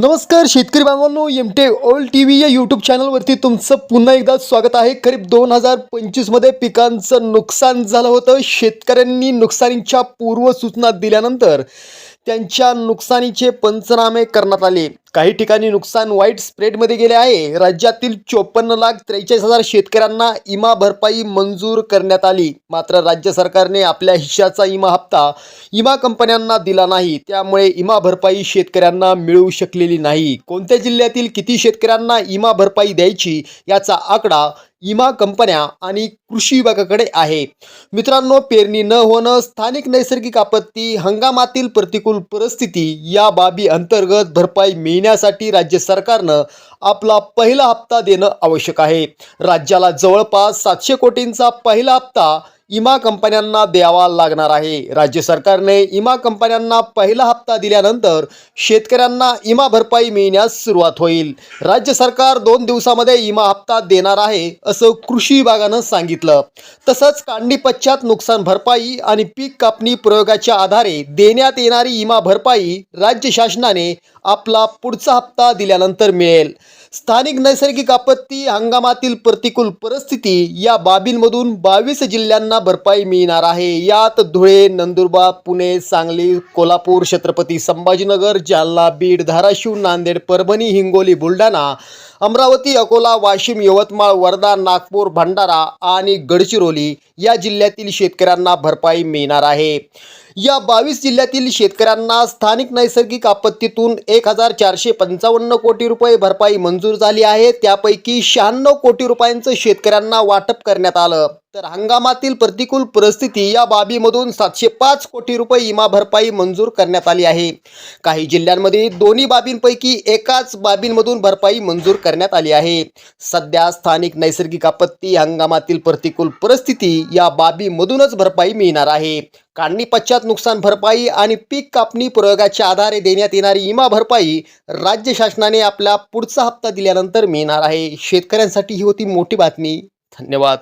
नमस्कार शेतकरी बांधवांनो M T all T V या यूट्यूब चॅनलवरती तुमचं पुन्हा एकदा स्वागत आहे. करीब दोन हजार पंचवीसमध्ये पिकांचं नुकसान झालं होतं. शेतकऱ्यांनी नुकसानीच्या पूर्वसूचना दिल्यानंतर त्यांच्या नुकसानीचे पंचनामे करण्यात आले. काही ठिकाणी नुकसान वाईट स्प्रेडमध्ये गेले आहे. राज्यातील चोपन्न लाख त्रेचाळीस हजार शेतकऱ्यांना इमा भरपाई मंजूर करण्यात आली. मात्र राज्य सरकारने आपल्या हिश्शाचा इमा हप्ता इमा कंपन्यांना दिला नाही. त्यामुळे इमा भरपाई शेतकऱ्यांना मिळू शकलेली नाही. कोणत्या जिल्ह्यातील किती शेतकऱ्यांना इमा भरपाई द्यायची याचा आकडा इमा कंपन्या आणि कृषी विभागाकडे आहे. मित्रांनो पेरणी न होणं स्थानिक नैसर्गिक आपत्ती हंगामातील प्रतिकूल परिस्थिती या बाबी अंतर्गत भरपाई मिळण्यासाठी राज्य सरकारनं आपला पहिला हप्ता देणं आवश्यक आहे. राज्याला जवळपास सातशे कोटींचा पहिला हप्ता इमा कंपन्यांना द्यावा लागणार आहे. राज्य सरकारने इमा कंपन्यांना पहिला हप्ता दिल्यानंतर शेतकऱ्यांना इमा भरपाई मिळण्यास सुरुवात होईल. राज्य सरकार दोन दिवसामध्ये इमा हप्ता देणार आहे असं कृषी विभागानं सांगितलं. तसंच काढणी पश्चात नुकसान भरपाई आणि पीक कापणी प्रयोगाच्या आधारे देण्यात येणारी इमा भरपाई राज्य शासनाने आपला पुढचा हप्ता दिल्यानंतर मिळेल. स्थानिक नैसर्गिक आपत्ती हंगामातील प्रतिकूल परिस्थिती या बाबींमधून बावीस जिल्ह्यांना भरपाई मिळणार आहे. यात धुळे नंदुरबार पुणे सांगली कोल्हापूर छत्रपती संभाजीनगर जालना बीड धाराशिव नांदेड परभणी हिंगोली बुलढाणा अमरावती अकोला वाशिम यवतमाळ वर्धा नागपूर भंडारा आणि गडचिरोली या जिल्ह्यातील शेतकऱ्यांना भरपाई मिळणार आहे. या बावीस जिल्ह्यातील शेतकऱ्यांना स्थानिक नैसर्गिक आपत्तीतून एक हजार चारशे पंचावन्न कोटी रुपये भरपाई मंजूर झाली आहे. त्यापैकी शहाण्णव कोटी रुपयांचं शेतकऱ्यांना वाटप करण्यात आलं. तर हंगामातील प्रतिकूल परिस्थिती या बाबीमधून सातशे पाच कोटी रुपये इमा भरपाई मंजूर करण्यात आली आहे. काही जिल्ह्यांमध्ये दोन्ही बाबींपैकी एकाच बाबींमधून भरपाई मंजूर करण्यात आली आहे. सध्या स्थानिक नैसर्गिक आपत्ती हंगामातील प्रतिकूल परिस्थिती या बाबीमधूनच भरपाई मिळणार आहे. काढणी पश्चात नुकसान भरपाई आणि पीक कापणी प्रयोगाच्या आधारे देण्यात येणारी इमा भरपाई राज्य शासनाने आपला पुढचा हप्ता दिल्यानंतर मिळणार आहे. शेतकऱ्यांसाठी ही होती मोठी बातमी. धन्यवाद.